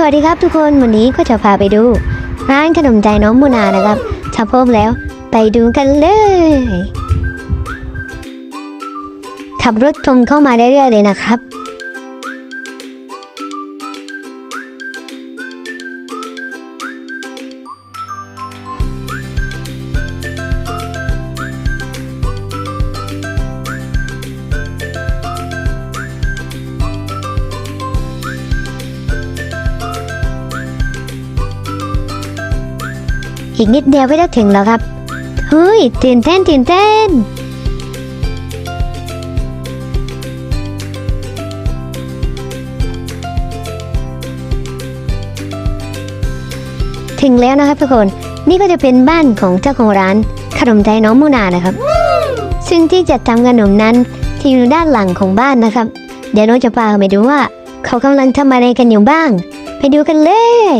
สวัสดีครับทุกคนวันนี้ก็จะพาไปดูร้านขนมใจน้องมูนานะครับถ้าพร้อมแล้วไปดูกันเลย ขับรถตรงเข้ามาเรื่อยๆเลยนะครับ อีกนิดเดียวก็จะถึงแล้วครับ เฮ้ยตื่นเต้นตื่นเต้น ถึงแล้วนะครับทุกคน นี่ก็จะเป็นบ้านของเจ้าของร้าน ขนมใจน้องมูนานะครับ ซึ่งที่จะทำขนมนั้นที่อยู่ด้านหลังของบ้านนะครับ เดี๋ยวน้องจะพาไปดูว่า เขากำลังทำอะไรกันอยู่บ้าง ไปดูกันเลย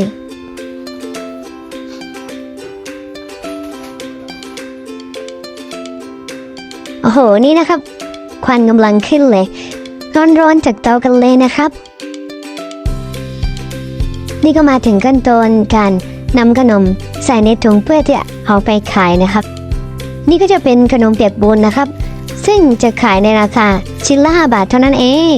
อ้โห นี่นะครับ ควันกำลังขึ้นเลย ร้อนๆจากเตากันเลยนะครับ นี่ก็มาถึงขั้นตอนการนำขนมใส่ในถุงเพื่อที่จะเอาไปขายนะครับ นี่ก็จะเป็นขนมเปียกปูนนะครับ ซึ่งจะขายในราคาชิ้นละ5บาทเท่านั้นเอง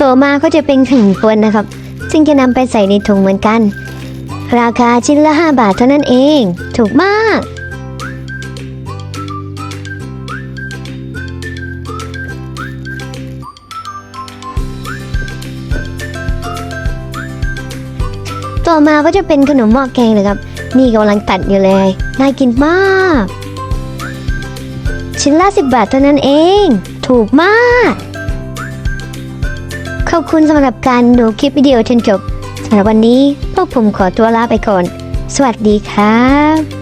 ต่อมาก็จะเป็นขนมกวนนะครับ ซึ่งจะนำไปใส่ในถุงเหมือนกัน ราคาชิ้นละ 5 บาทเท่านั้นเอง ถูกมาก ต่อมาก็จะเป็นขนมหม้อแกงนะครับ นี่กำลังตัดอยู่เลย น่ากินมาก ชิ้นละ 10 บาทเท่านั้นเอง ถูกมาก ขอบคุณสำหรับการดูคลิปวิดีโอจนจบสำหรับวันนี้พวกผมขอตัวลาไปก่อน สวัสดีครับ